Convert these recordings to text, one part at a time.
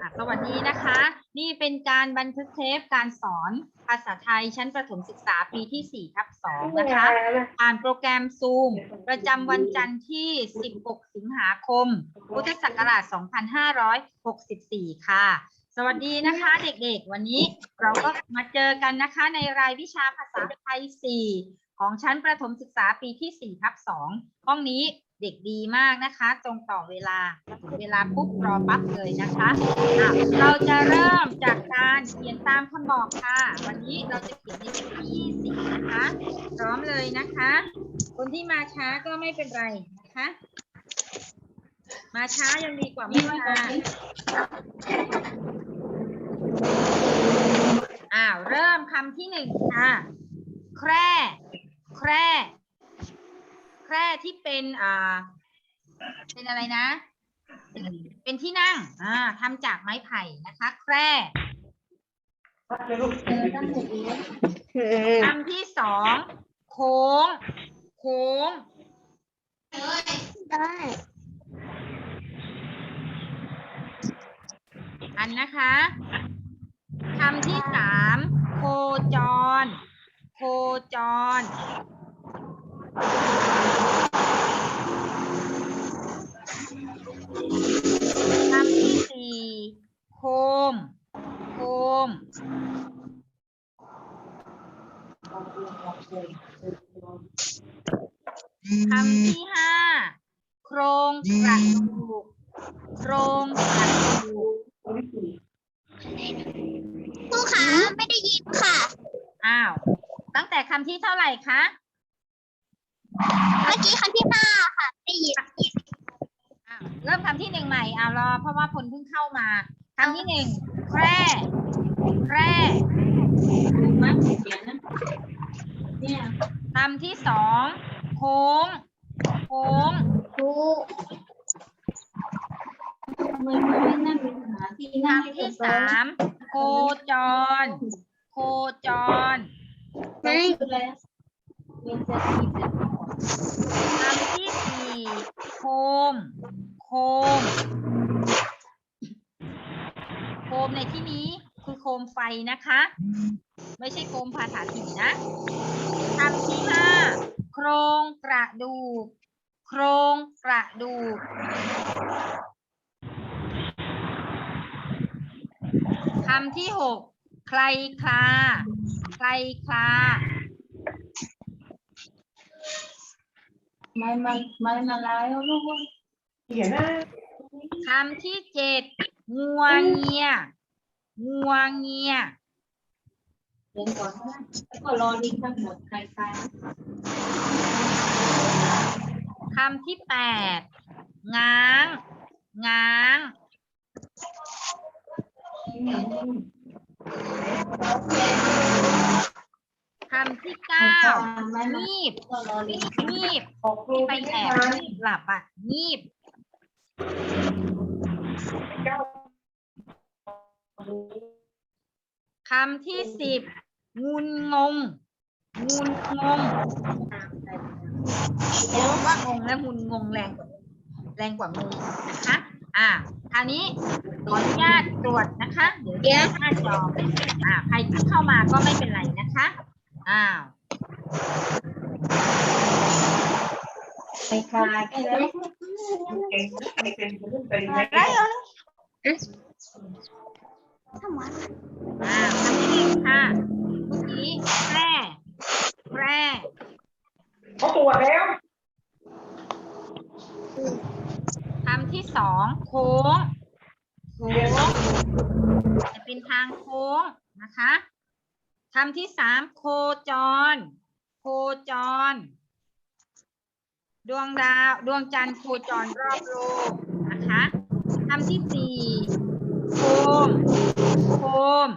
อะสวัสดีนะคะ นี่เป็นการบันทึกเทปการสอนภาษาไทยชั้นประถมศึกษาปีที่4ทับ2นะคะ ผ่านโปรแกรม Zoom ประจำวันจันทร์ที่ 16 สิงหาคม พุทธศักราช 2564 ค่ะ สวัสดีนะคะเด็กๆ วันนี้เราก็มาเจอกันนะคะในรายวิชาภาษาไทย 4 ของชั้นประถมศึกษาปีที่4ทับ2ห้องนี้ เด็กดีมากนะคะ ตรงต่อเวลาถึงเวลาปุ๊บรอปั๊บเลยนะคะะเราจะเริ่มจากการเขียนตามคำบอกค่ะ วันนี้เราจะเขียนในวันที่20นะคะพร้อมเลยนะคะ คนที่มาช้าก็ไม่เป็นไรนะคะ มาช้ายังดีกว่าไม่มาอ้าวเริ่มคำที่หนึ่งค่ะ แคร่แคร่ ร่ที่เป็นอ่าเป็นอะไรนะ เป็นที่นั่งอ่าทำจากไม้ไผ่นะคะ แคร่คำที่สองโค้ง โค้งได้อันนะคะคำที่สามโคจร โคจร คำที่สี่โคม โคม คำที่ห้าโครงกระดูก โครงกระดูก ครูขาไม่ได้ยินค่ะ อ้าว ตั้งแต่คำที่เท่าไหร่คะ เมื่อกี้คำที่ห้าค่ะไม่ได้ยินอ้าวเริ่มคำที่หนึ่งใหม่อ้าวรอเพราะว่าคนเพิ่งเข้ามาคำที่หนึ่งแคร่แคร่คำที่สองโค้งโค้งครูคำที่สามโคจร โคจร ไม่ค คำที่สี่โคม โคม โคมในที่นี้คือโคมไฟนะคะ ไม่ใช่โคมภาษาถิ่นนะคำที่ห้าโครงกระดูก โครงกระดูกคำที่หกใครคลา ใครคลา ไม่ไม่ไม่มาแล้วลูกเขียนนะคำที่เจ็ดงัวเงียงัวเงียเขียนก่อนนะแล้วก็รอลิงก์ทั้งหมดใครใครคำที่แปดง้างง้าง คำที่เก้าไม่มางีบก็รอลิงก์งีบออกครูไปแอบงีบหลับอะงีบคำที่สิบงุนงงงุนงงเรียกว่างงและงุนงงแรงกว่าแรงกว่างงนะคะ อ่าคราวนี้ขออนุญาตตรวจนะคะ เดี๋ยวแยกหน้าจอไม่เสร็จอ่าใครที่เข้ามาก็ไม่เป็นไรนะคะ อ้าวใครใครก็แล้วเก่งไม่เป็นคนเป็นไม่ได้ได้เหรอทำไมอ่าคำที่หนึ่งค่ะเมื่อกี้แพร่แพร่เขาตรวจแล้วคำที่สองโค้งโค้งจะเป็นทางโค้งนะคะ คำที่สามโคจร โคจร ดวงดาวดวงจันทร์โคจรรอบโลกนะคะคำที่สี่โคม โคม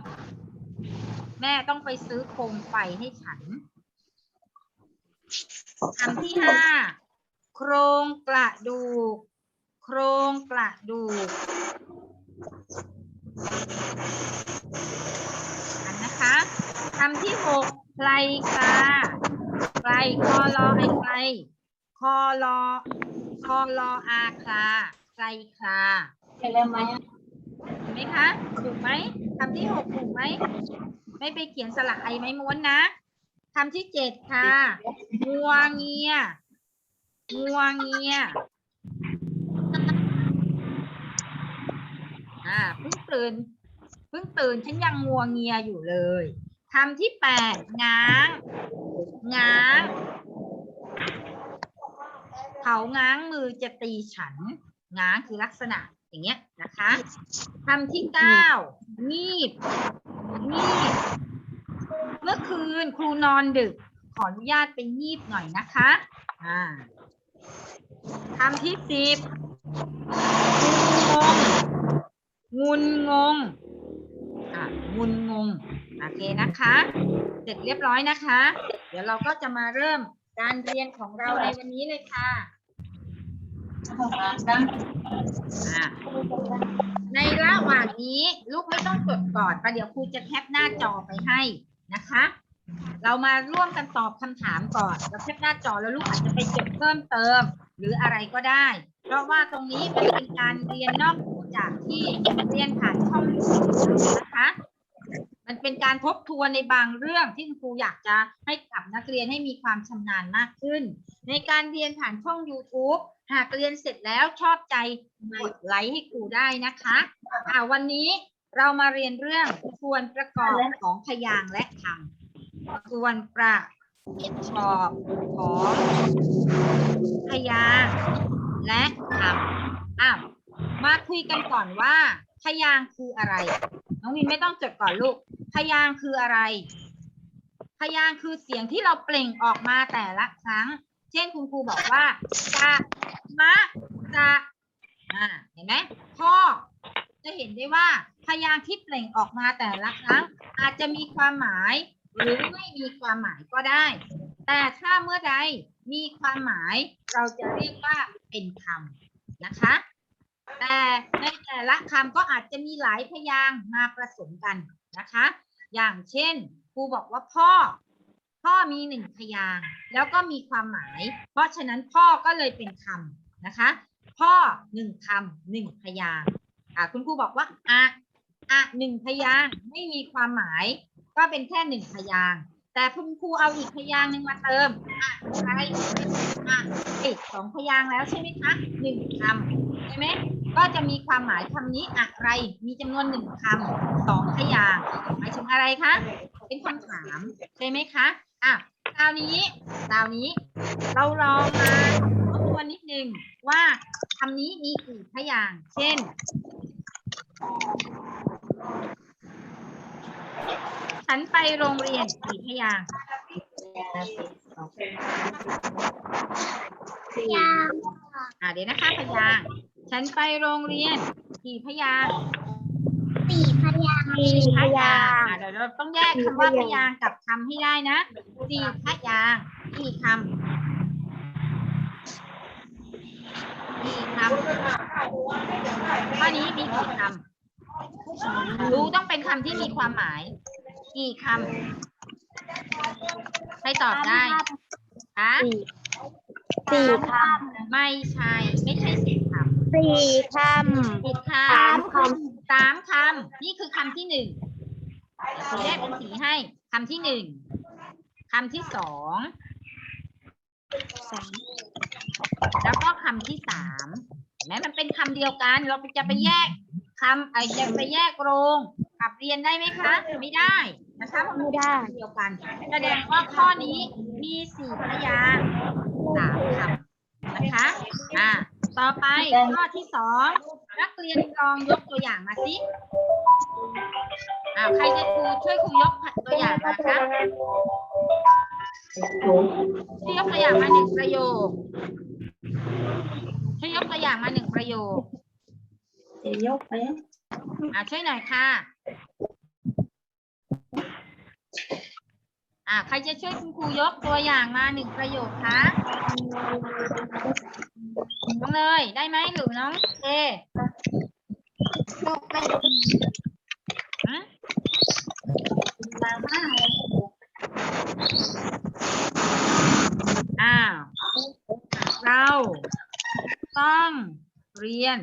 แม่ต้องไปซื้อโคมไฟให้ฉันคำที่ห้าโครงกระดูก โครงกระดูก อันนะคะคำที่หกไกลคลาไกลคอรอไอไกลคอรอคอรออาคลาไกลคลาใช่แล้วไหมคไหมคะถูกไหมคำที่หกถูกไหมไม่ไปเขียนสระไอไม้ม้วนนะคำที่เจ็ดค่ะงัวเงียงัวเงีย อ่าเพิ่งตื่นเพิ่งตื่นฉันยังงัวเงียอยู่เลยคำที่แปดง้างง้างเขาง้างมือจะตีฉัน ง้างคือลักษณะอย่างเงี้ยนะคะคำที่เก้างีบงีบ เมื่อคืนครูนอนดึก ขออนุญาตไปงีบหน่อยนะคะอ่าคำที่สิบ งุนงง อะงุนงง โอเคนะคะ เสร็จเรียบร้อยนะคะ เดี๋ยวเราก็จะมาเริ่มการเรียนของเราในวันนี้เลยค่ะอะในระหว่างนี้ลูกไม่ต้องจดก่อนประเดี๋ยวครูจะแคปหน้าจอไปให้นะคะ เรามาร่วมกันตอบคำถามก่อน เราแคปหน้าจอแล้วลูกอาจจะไปจดเพิ่มเติม หรืออะไรก็ได้ เพราะว่าตรงนี้มันเป็นการเรียนนอก จากที่เรียนผ่านช่องนะคะ มันเป็นการทบทวนในบางเรื่องที่ครูอยากจะให้กับนักเรียนให้มีความชำนาญมากขึ้น ในการเรียนผ่านช่อง YouTube หากเรียนเสร็จแล้วชอบใจกดไลค์ให้ครูได้นะคะอ่าวันนี้เรามาเรียนเรื่องส่วนประกอบของพยางค์และคำส่วนประกอบของพยางค์และคำอ้าว มาคุยกันก่อนว่า พยางค์คืออะไร น้องวินไม่ต้องจดก่อนลูก พยางค์คืออะไร พยางค์คือเสียงที่เราเปล่งออกมาแต่ละครั้ง เช่นคุณครูบอกว่าจะมะจะอ่าเห็นไหมพ่อจะเห็นได้ว่า พยางค์ที่เปล่งออกมาแต่ละครั้ง อาจจะมีความหมาย หรือไม่มีความหมายก็ได้ แต่ถ้าเมื่อใดมีความหมาย เราจะเรียกว่าเป็นคำนะคะ แต่ในแต่ละคำก็อาจจะมีหลายพยางค์มาผสมกันนะคะ อย่างเช่นครูบอกว่าพ่อ พ่อมีหนึ่งพยางค์แล้วก็มีความหมาย เพราะฉะนั้นพ่อก็เลยเป็นคำนะคะ พ่อหนึ่งคำหนึ่งพยางค์อ่าคุณครูบอกว่าอะอะหนึ่งพยางค์ไม่มีความหมาย ก็เป็นแค่หนึ่งพยางค์แต่คุณครูเอาอีกพยางค์หนึ่งมาเติมอะอะไรอะอีกสองพยางค์แล้วใช่ไหมคะหนึ่งคำใช่ไหม ก็จะมีความหมายคำนี้อะไร มีจำนวนหนึ่งคำสองพยางหมายถึงอะไรคะ เป็นคำถามใช่ไหมคะ อะคราวนี้คราวนี้ เราลองมาทบทวนนิดนึงว่าคำนี้มีกี่พยางค์เช่น ฉันไปโรงเรียนกี่พยางค์ยางอะเดี๋ยวนะคะพยางค์ ฉันไปโรงเรียนกี่พยางค์สี่พยางสี่พยางค์อะเดี๋ยวเราต้องแยกคำว่าพยางค์กับคำให้ได้นะสี่พยางค์กี่คำกี่คำข้อนี้มีกี่คำรู้ต้องเป็นคำที่มีความหมาย กี่คำให้ตอบได้คะสี่คไม่ใช่ ไม่ใช่สี่คำ สี่คำผิดค่ะสามคสามคำนี่คือคำที่หนึ่งสีแรกเป็นสีให้คำที่หนึ่งคำที่สองแล้วก็คำที่สามเห็นไหมมันเป็นคำเดียวกัน เราจะไปแยกคำไอ้จะไปแยกโรงกับเรียนได้ไหมคะ ไม่ได้นะคะเพราะมันเป็นคำเดียวกันแสดงว่าข้อนี้มีสี่พยางค์สามคำนะคะ อ่า ต่อไปข้อที่สองนักเรียนลองยกตัวอย่างมาสิอ้าวใครจะครูช่วยครูยกตัวอย่างมาคะช่วยยกตัวอย่างมาหนึ่งประโยคช่วยยกตัวอย่างมาหนึ่งประโยคจะยกไปอ่าช่วยหน่อยค่ะ อ่าใครจะช่วยคุณครูยกตัวอย่างมาหนึ่งประโยคคะน้องเนยได้ไหมหรือน้องเอยกปฮะสามห้าอ้าวเราต้องเรียน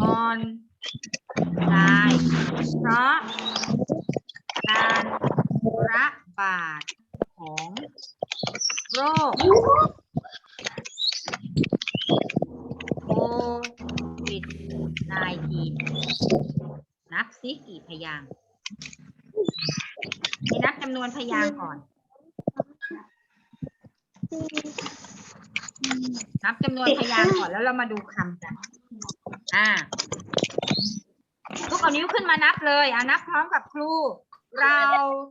ก่อนตายเพราะ บาดของโรคโควิด -19 นับซิกี่พยางค์ให้นับจำนวนพยางค์ก่อน นับจำนวนพยางค์ก่อนแล้วเรามาดูคำกัน อ่าลูกเอานิ้วขึ้นมานับเลย อ่านับพร้อมกับครู เรา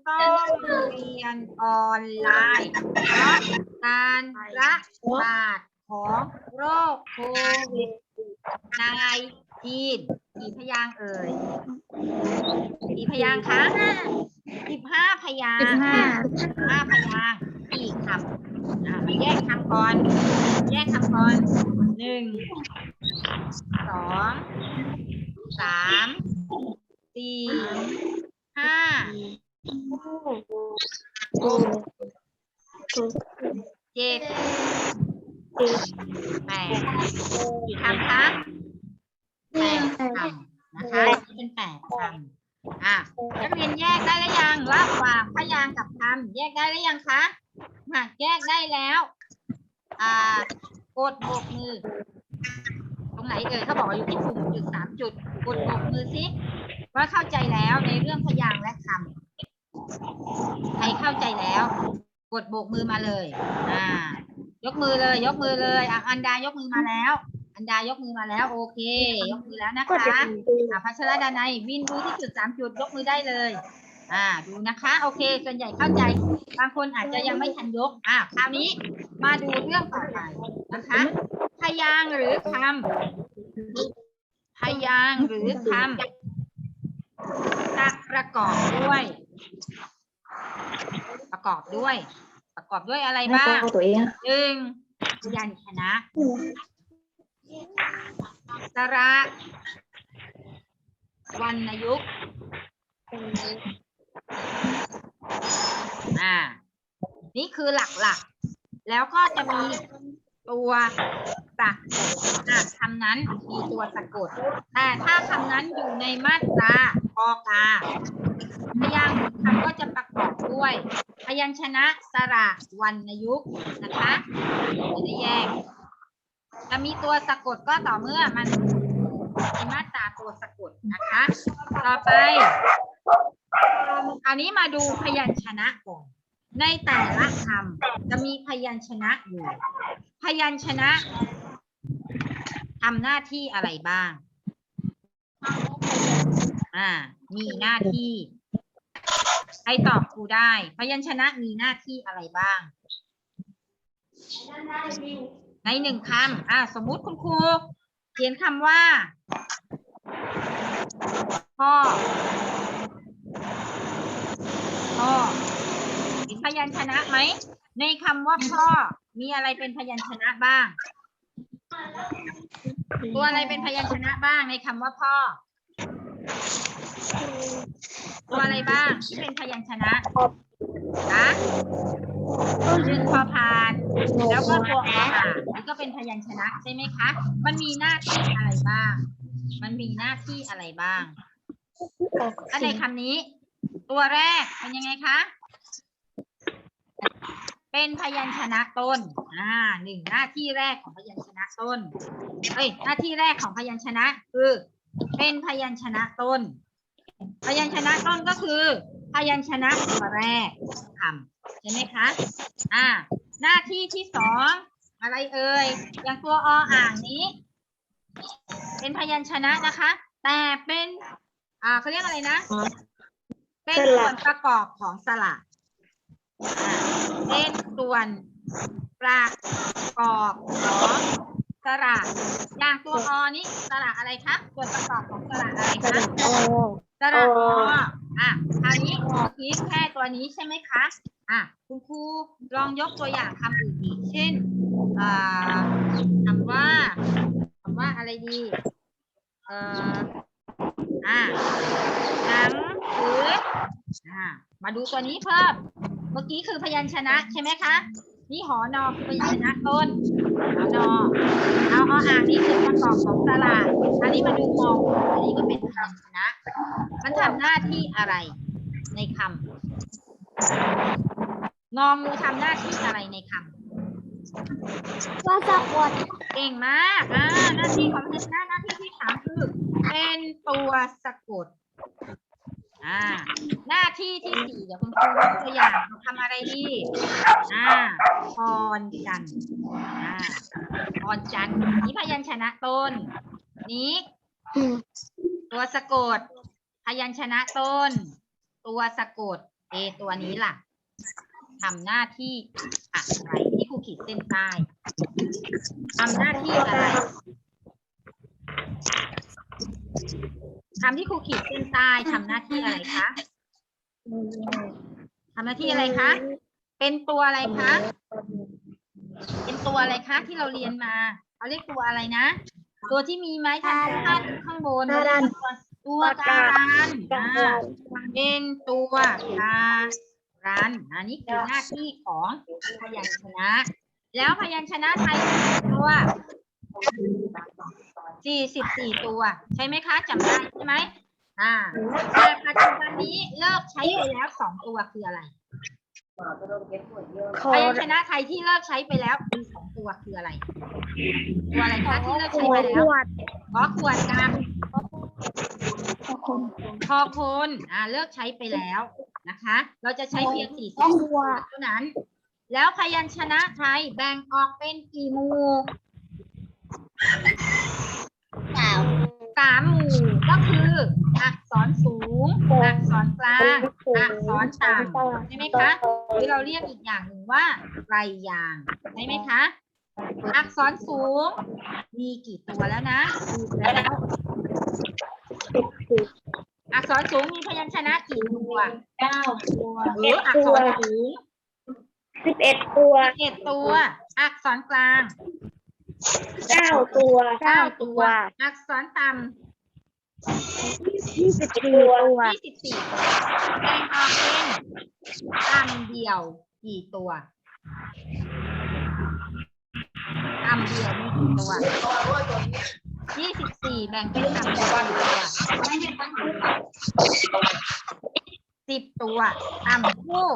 ต้องเรียนออนไลน์เพราะการระบาดของโรคโควิดในจีนกี่พยางค์เอ่ยกี่พยางค์คะสิบห้าพยางค์สิบห้า ห้าพยางค์กี่คำอ่ามาแยกคำก่อน แยกคำก่อนหนึ่งสองสามสี่ ห้า หก เจ็ด แปด กี่คำคะแปดคำนะคะนี่เป็นแปดคำอะนักเรียนแยกได้หรือยังระหว่างพยางค์กับคำแยกได้หรือยังคะหากแยกได้แล้ว อ่ากดโบกมือ ตรงไหนเอ่ยเขาบอกว่าอยู่ที่ปุ่มจุดสามจุดกดโบกมือสิว่าเข้าใจแล้วในเรื่องพยางค์และคำใครเข้าใจแล้ว กดโบกมือมาเลย อ่า ยกมือเลย ยกมือเลยอะอันดายกมือมาแล้ว อันดายกมือมาแล้ว โอเค ยกมือแล้วนะคะอะพัชรดานัยวินดูที่จุดสามจุดยกมือได้เลย อ่าดูนะคะ โอเค ส่วนใหญ่เข้าใจ บางคนอาจจะยังไม่ทันยก อะคราวนี้มาดูเรื่องต่อไปนะคะ พยางหรือคำพยางหรือคำจะประกอบด้วย ประกอบด้วย กอบด้วยอะไรบ้างตัวเองหนึ่งพยัญชนะสระวรรณยุกต์อ่า นี่คือหลักๆ แล้วก็จะมี ตัวสะกดอะคำนั้นมีตัวสะกด แต่ถ้าคำนั้นอยู่ในมาตราออกาพยางค์คำก็จะประกอบด้วยพยัญชนะสระวรรณยุกต์นะคะจะได้แยกจะมีตัวสะกดก็ต่อเมื่อมันในมาตราตัวสะกดนะคะ ต่อไปอันนี้มาดูพยัญชนะก่อนในแต่ละคำจะมีพยัญชนะอยู่ พยัญชนะทำหน้าที่อะไรบ้าง อ่า มีหน้าที่ใครตอบครูได้ พยัญชนะมีหน้าที่อะไรบ้าง ในหนึ่งคำอ่า สมมุติคุณครูเขียนคำว่า พ่อ พ่อเป็นพยัญชนะไหม ในคำว่าพ่อมีอะไรเป็นพยัญชนะบ้าง ตัวอะไรเป็นพยัญชนะบ้างในคำว่าพ่อ ตัวอะไรบ้างที่เป็นพยัญชนะนะยืนพอพาน แล้วก็ตัวออ่างนี่ก็เป็นพยัญชนะใช่ไหมคะ มันมีหน้าที่อะไรบ้าง มันมีหน้าที่อะไรบ้างอันในคำนี้ ตัวแรกเป็นยังไงคะ เป็นพยัญชนะต้น อ่าหนึ่งหน้าที่แรกของพยัญชนะต้น เอ้ย หน้าที่แรกของพยัญชนะคือ เป็นพยัญชนะต้น พยัญชนะต้นก็คือ พยัญชนะตัวแรกคำใช่ไหมคะ อ่า หน้าที่ที่สองอะไรเอ่ย อย่างตัวออ่างนี้ เป็นพยัญชนะนะคะ แต่เป็น อ่าเขาเรียกอะไรนะ เป็นส่วนประกอบของสระอ่า เป็นส่วนประกอบของสระอย่างตัวอนี้สระอะไรคะส่วนประกอบของสระอะไรคะสระออะคราวนี้เมื่อกี้แค่ตัวนี้ใช่ไหมคะอะคุณครูลองยกตัวอย่างคำอื่นอีกเช่นอ่าคำว่าคำว่าอะไรดีเอ่ออะหนังสืออ่ามาดูตัวนี้เพิ่ม มื่อกี้คือพยัญชนะใช่ไหมคะ นี่หอนอคือพยัญชนะต้นหอนอเอาออ่างนี่คือประกอบของสระอันนี้นี้มาดูมองอันนี้ก็เป็นพยัญชนะ มันทำหน้าที่อะไรในคำงองูทำหน้าที่อะไรในคำว่าสะกดเก่งมากอ่าหน้าที่ของพยัญชนะหน้าที่ที่สามคือ เป็นตัวสะกด อ่า หน้าที่ที่สี่เดี๋ยวคุณครูยกตัวอย่างเราทำอะไรดีอ่าพรจันทร์อ่าพรจันทร์นี้พยัญชนะต้น นี้ตัวสะกด พยัญชนะต้น ตัวสะกดเอตัวนี้ล่ะทำหน้าที่อะไรที่ครูขีดเส้นใต้ทำหน้าที่อะไร คำที่ครูขีดเส้นใต้ทำหน้าที่อะไรคะทำหน้าที่อะไรคะ เป็นตัวอะไรคะ เป็นตัวอะไรคะที่เราเรียนมาเขาเรียกตัวอะไรนะ ตัวที่มีไม้ทันข้างข้างบนเราเรียกว่าตัวการันอ่าเป็นตัวการันอันนี้คือหน้าที่ของพยัญชนะ แล้วพยัญชนะไทยกี่ตัว 44ตัว ใช่ไหมคะจำได้ใช่ไหมอ่าแต่ปัจจุบันนี้เลิกใช้ไปแล้วสองตัวคืออะไรพยัญชนะไทยที่เลิกใช้ไปแล้วมีสองตัวคืออะไร ตัวอะไรคะที่เลิกใช้ไปแล้วขอขวดกับพอคนอ่าเลิกใช้ไปแล้วนะคะ เราจะใช้เพียงสี่สิบตัวเท่านั้น แล้วพยัญชนะไทยแบ่งออกเป็นกี่หมู่สาว สามหมู่ก็คืออักษรสูง อักษรกลาง อักษรต่ำใช่ไหมคะหรือเราเรียกอีกอย่างหนึ่งว่าไรยางค์ใช่ไหมคะ อักษรสูง มีกี่ตัวแล้วนะแล้วอักษรสูงมีพยัญชนะกี่ตัวเก้าตัวหรืออักษรสูงสิบเอ็ดตัวเจ็ดตัว อักษรกลาง เก้าตัวเก้าตัว อักษรต่ยี่สิบสี่ตัวำยี่สิบสี่ตัวแบ่งออกเป็นต่ำเดียวกี่ตัวต่ำเดียวมีกี่ตัวยี่สิบสี่แบ่งเป็นต่ำเดียวกี่ตัวสิบตัวต่ำคู่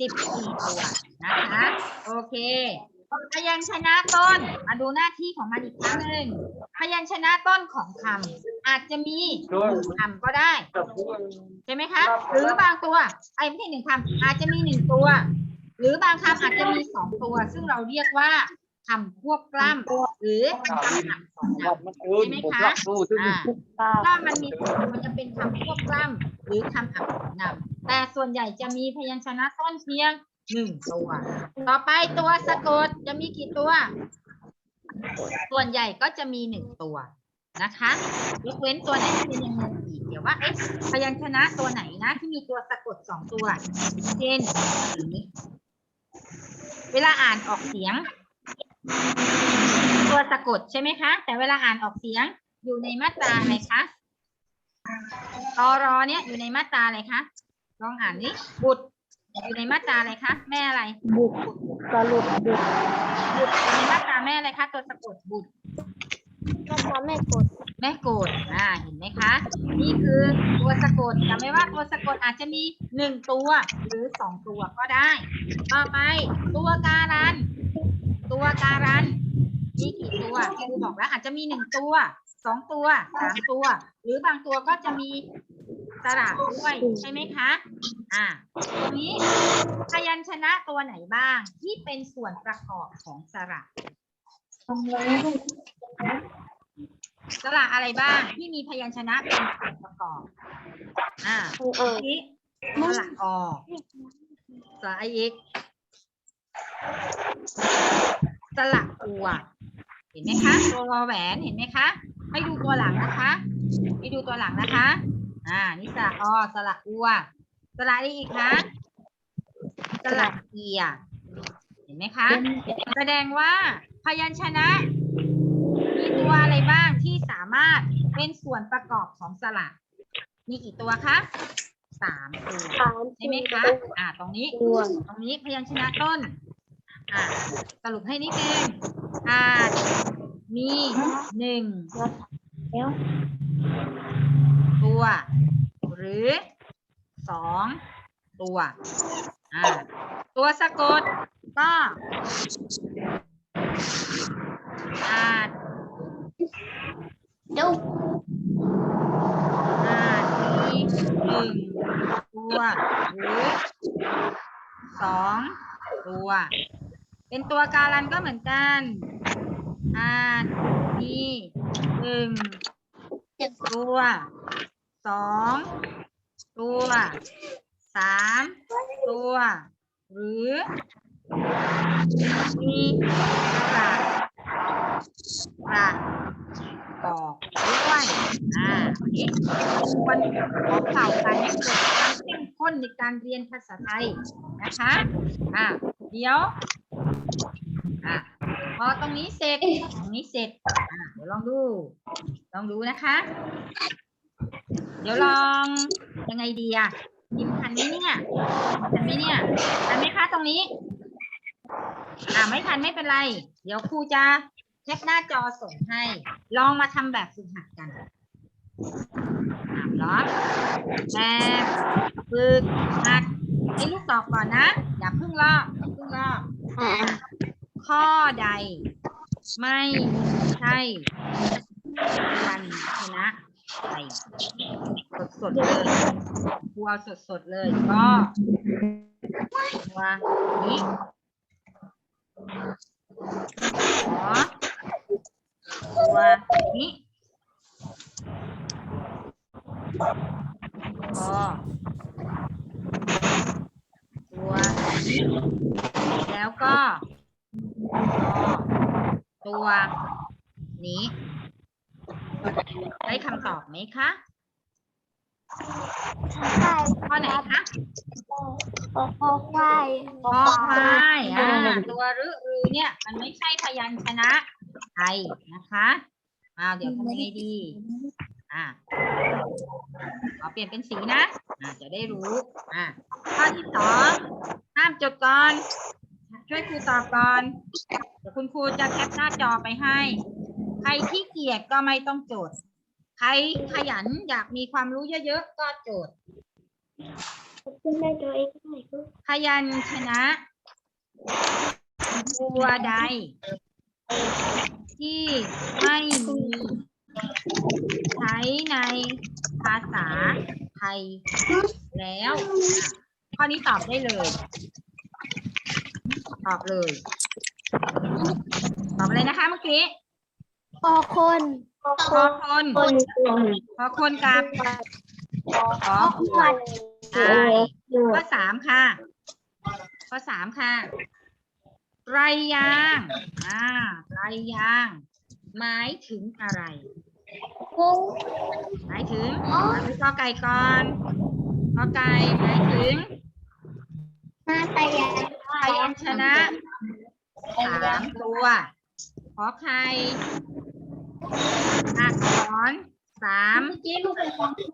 สิบสี่ตัวนะคะ โอเค พยัญชนะต้น มาดูหน้าที่ของมันอีกครั้งหนึ่งพยัญชนะต้นของคำอาจจะมีหนึ่งคำก็ได้ ใช่ไหมคะ หรือบางตัวไอ้ไม่ใช่หนึ่งคำอาจจะมีหนึ่งตัว หรือบางคำอาจจะมีสองตัว ซึ่งเราเรียกว่าคำควบกล้ำหรือคำหักสองนำมันคืนผมรักดูซึ่งอ่าถ้ามันมีมันจะเป็นคำควบกล้ำหรือคำอักษรนำแต่ส่วนใหญ่จะมีพยัญชนะต้นเพียง หนึ่งตัว ต่อไปตัวสะกดจะมีกี่ตัว ส่วนใหญ่ก็จะมีหนึ่งตัวนะคะยกเว้นตัวไหนที่เป็นยังไงอีกเดี๋ยวว่าเอ๊ะพยัญชนะตัวไหนนะ ที่มีตัวสะกดสองตัว เช่นเวลาอ่านออกเสียง ตัวสะกดใช่ไหมคะ แต่เวลาอ่านออกเสียงอยู่ในมาตราอะไรคะตอรอเนี่ยอยู่ในมาตราอะไรคะลองอ่านนี้บุตร อยู่ในมาตราอะไรคะ แม่อะไร บุกสรุปบุกบุตรอยู่ในมาตราแม่อะไรคะ ตัวสะกดบุตรก็จะไม่กดแม่โกดอ่า เห็นไหมคะ นี่คือตัวสะกดจำไว้ว่าตัวสะกดอาจจะมีหนึ่งตัวหรือสองตัวก็ได้ ต่อไป ตัวการัน ตัวการัน มีกี่ตัวครูบอกแล้วอาจจะมีหนึ่งตัวสองตัวสามตัว หรือบางตัวก็จะมี สระด้วยใช่ไหมคะอ่าตรงนี้พยัญชนะตัวไหนบ้างที่เป็นส่วนประกอบของสระสระอะไรบ้างที่มีพยัญชนะเป็นส่วนประกอบ อ่าเออนี้สระอสระอีกสระอัวเห็นไหมคะ ตัววอแหวนเห็นไหมคะให้ดูตัวหลังนะคะให้ดูตัวหลังนะคะ อ่านี่สระอสระอัว สระอะไรอีกคะสระเอีย เห็นไหมคะ แสดงว่าพยัญชนะ มีตัวอะไรบ้างที่สามารถเป็นส่วนประกอบของสระ มีกี่ตัวคะสามตัวสามใช่ไหมคะ อ่า ตรงนี้ตัวตรงนี้พยัญชนะต้น อ่า สรุปให้นิดนึงอ่า มีหนึ่งเดี๋ยวตัว หรือสองตัวอ่าตัวสะกดก็อาจดูอาจมีหนึ่งตัวหรือสองตัว เป็นตัวการันก็เหมือนกันอาจมีหนึ่งตัว สองตัวสามตัว หรือมีกระกระบอกด้วยอ่าวันนี้ควรขอเป่ากันให้เกิดความเข้มข้นในการเรียนภาษาไทยนะคะอ่าเดี๋ยวอะพอตรงนี้เสร็จตรงนี้เสร็จอ่าเดี๋ยวลองดู ลองดูนะคะ เดี๋ยวลองยังไงดีอะยิ้มทันไหมเนี่ยทันไหมเนี่ยทันไหมคะตรงนี้ อ่าไม่ทันไม่เป็นไร เดี๋ยวครูจะแคปหน้าจอส่งให้ ลองมาทำแบบฝึกหัดกันอ่าล้อแบบฝึกหัดให้ลูกตอบก่อนนะ อย่าเพิ่งลอกอย่าเพิ่งลอกอ่าข้อใด ไม่ใช่พันชนะ ไทยสดๆเลยครูเอาสดๆเลยก็ตัวนี้ขอตัวนี้พอตัวนี้แล้วก็ตัวนี้ ได้คำตอบไหมคะใช่ข้อไหนคะโอ้โหใช่คอควายอ่าตัวรือรือเนี่ย มันไม่ใช่พยัญชนะไทยนะคะอ้าวเดี๋ยวทำยังไงดี อ่าขอเปลี่ยนเป็นสีนะ อ่าจะได้รู้ อ่าข้อที่สองห้ามจดก่อน ช่วยครูตอบก่อนเดี๋ยวคุณครูจะแคปหน้าจอไปให้ ใครที่เกียจก็ไม่ต้องโจทย์ ใครขยันอยากมีความรู้เยอะๆก็โจทย์ขึ้นได้ตัวเองหน่อยก็พยัญชนะตัวใด ที่ไม่มีใช้ในภาษาไทยแล้วข้อนี้ตอบได้เลย ตอบเลย ตอบอะไรนะคะเมื่อกี้ อคนพอพคอนคนคนพอคนกับขอขวัญใช่ข้อสามค่ะข้อสามค่ะไรยางอ่าไรยาง หมายถึงอะไรคงหมายถึงมาดูกอไก่ก่อนกอไก่หมายถึงมาตายายพยัญชนะสามตัวขอไข่ อักษรสาม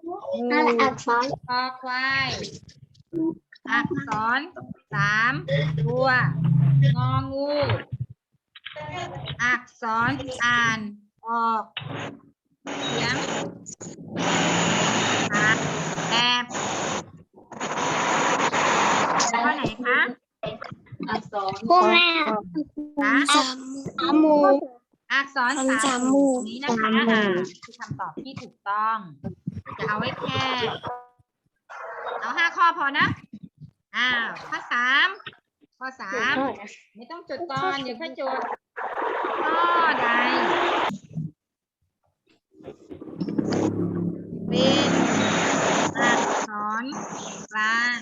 งูนั่นแหละอักษรคอควาย อักษรสามตัวงองู อักษรอ่านออกเสียงหัดแบบข้อไหนคะ อักษรพวกแม่คะสามหมู อักษรคำสาสามมหมู่นี้นะคะสามหมู่อ่าคือคำตอบที่ถูกต้อง จะเอาไว้แค่เอาห้าข้อพอนะ อ้าวข้อสามข้อสามไม่ต้องจดก่อนเดี๋ยวค่อยจดข้อใดเป็นอักษรกลาง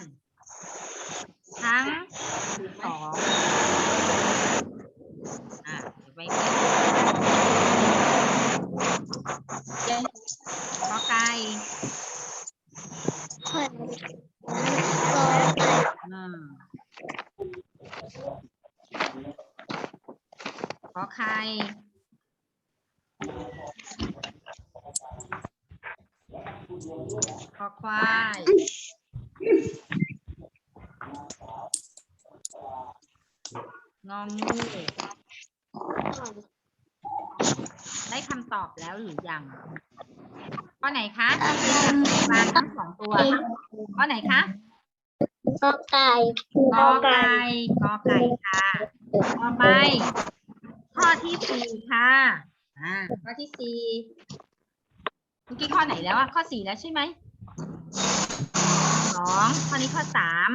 ทั้งสองอะเดี๋ยว ไว้เพื่อนขอไก่คนก็อืมขอไข่ขอควายงองู ได้คำตอบอบแล้วหรือยังข้อไหนคะที่เป็นกลางทั้งสองตัวข้อไหนคะก็ไก่กอไก่กอไก่ค่ะต่อไป ข้อที่สี่ค่ะอ่าข้อที่สี่เมื่อกี้ข้อไหนแล้วอะข้อสี่แล้วใช่ไหมสองข้อนี้ข้อสาม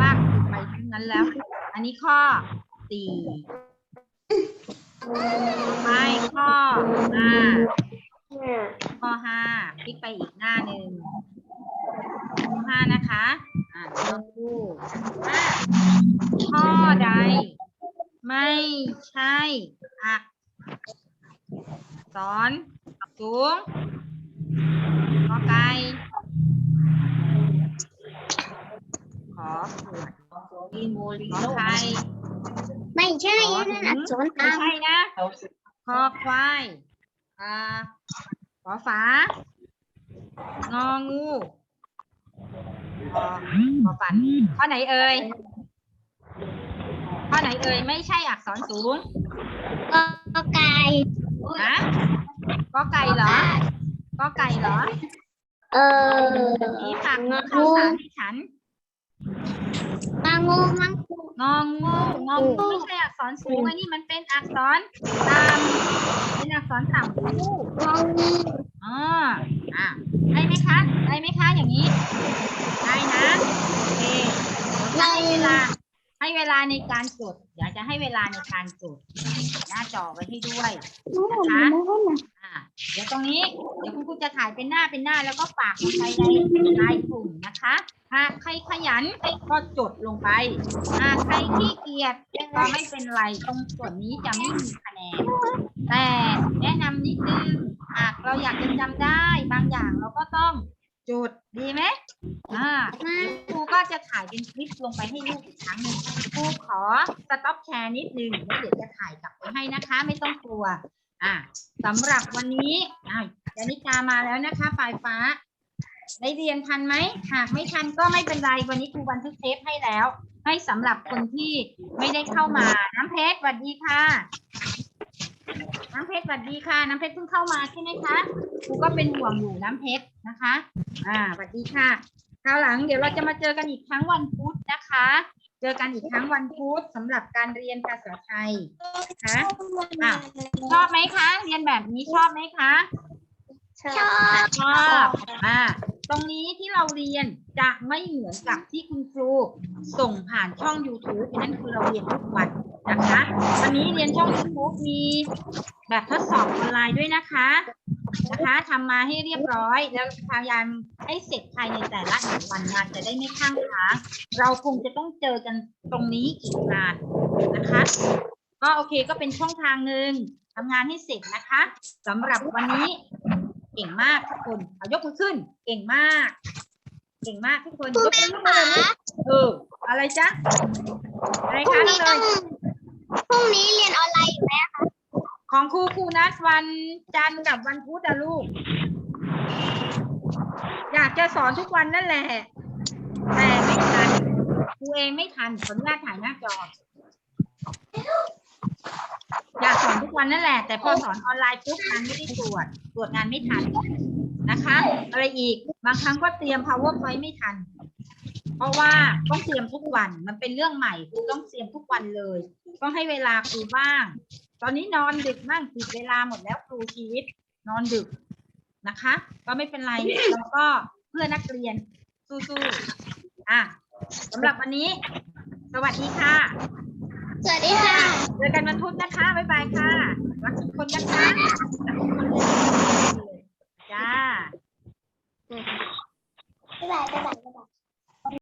ว่างไปทั้งนั้นแล้ว อันนี้ข้อ สี่ไม่ข้อห้าข้อห้าพลิกไปอีกหน้าหนึ่งข้อห้านะคะ อ่าเดี๋ยวดูว่าข้อใด ไม่ใช่อักษรสูงกอไก่ขอขวดขอไข่ ไม่ใช่นั่นอักษรไม่ตามใช่นะเอาคอควายอ่าขอฝางองูขอขอฝัน ข้อไหนเอ่ย ข้อไหนเอ่ย ไม่ใช่อักษรสูงก็ไก่นะก็ไก่เหรอก็ไก่เหรอ เออนี่ฝากข้าวสารให้ฉัน มางูมังคุ งองูงองูไม่ใช่อักษรสูงอ้นี่มันเป็นอักษรต่ำเป็นอักษรต่ำคู่งองูอ๋ออะได้ไหมคะได้ไหมคะอย่างนี้ได้นะโอเคให้เวลา ให้เวลาในการจดเดี๋ยวจะให้เวลาในการจดหน้าจอไว้ให้ด้วยนะคะ เดี๋ยวตรงนี้เดี๋ยวคุณครูจะถ่ายเป็นหน้าเป็นหน้าแล้วก็ฝากลงไปในไลน์กลุ่มนะคะหากใครขยันก็จดลงไปหากใครขี้เกียจก็ไม่เป็นไรตรงส่วนนี้จะไม่มีคะแนน แต่แนะนำนิดนึงหากเราอยากจะจำได้บางอย่างเราก็ต้องจดดีไหมอ่าเดี๋ยวครูก็จะถ่ายเป็นคลิปลงไปให้ลูกอีกครั้งหนึ่งครูขอสต็อปแชร์นิดนึงแล้วเดี๋ยวจะถ่ายกลับไปให้นะคะ ไม่ต้องกลัว อ่าสำหรับวันนี้อ่ายานิกามาแล้วนะคะปลายฟ้า ได้เรียนทันไหมหากไม่ทันก็ไม่เป็นไร วันนี้ครูบันทึกเทปให้แล้ว ให้สำหรับคนที่ไม่ได้เข้ามา น้ำเพชรสวัสดีค่ะ น้ำเพชรสวัสดีค่ะ น้ำเพชรเพิ่งเข้ามาใช่ไหมคะ ครูก็เป็นห่วงอยู่น้ำเพชรนะคะ อ่าสวัสดีค่ะ คราวหลังเดี๋ยวเราจะมาเจอกันอีกครั้งวันพุธนะคะ เจอกันอีกครั้งวันพุธสำหรับการเรียนภาษาไทยนะคะอะชอบไหมคะ เรียนแบบนี้ชอบไหมคะ ชอบชอบอ่าตรงนี้ที่เราเรียนจะไม่เหมือนกับที่คุณครู ส่งผ่านช่อง YouTube นั่นคือเราเรียนทุกวันนะคะวันนี้เรียนช่อง YouTube มีแบบทดสอบออนไลน์ด้วยนะคะ นะคะทำมาให้เรียบร้อย แล้วพยายามให้เสร็จภายในแต่ละหนึ่งวันงานจะได้ไม่ข้างค้างเราคงจะต้องเจอกันตรงนี้อีกนานนะคะ ก็โอเคก็เป็นช่องทางหนึ่งทำงานให้เสร็จนะคะสำหรับวันนี้เก่งมากทุกคนเอายกมือขึ้น เก่งมาก เก่งมากทุกคนยกมือขึ้นมาเลยนะเอออะไรจ๊ะอะไรคะน้องเลต้อยงพรุ่งนี้เรียนออนไลน์ ของครูครูนัดวันจันทร์กับวันพุธอะลูก อยากจะสอนทุกวันนั่นแหละ แต่ไม่ทันครูเองไม่ทันขออนุญาตถ่ายหน้าจอ อยากสอนทุกวันนั่นแหละ แต่พอสอนออนไลน์ปุ๊บงานไม่ได้ตรวจ ตรวจงานไม่ทันนะคะ อะไรอีกบางครั้งก็เตรียม powerpoint ไม่ทัน เพราะว่าต้องเตรียมทุกวันมันเป็นเรื่องใหม่ครูต้องเตรียมทุกวันเลย ต้องให้เวลาครูบ้าง ตอนนี้นอนดึกมั่งผิดเวลาหมดแล้วครูชีวิต นอนดึกนะคะ ก็ไม่เป็นไรแล้วก็เพื่อนักเรียนสู้ๆอะสำหรับวันนี้ สวัสดีค่ะ สวัสดีค่ะเจอกันวันพุธนะคะ บ๊ายบายค่ะ รักทุกคนนะคะจ้า บ๊ายบายบ๊ายบาย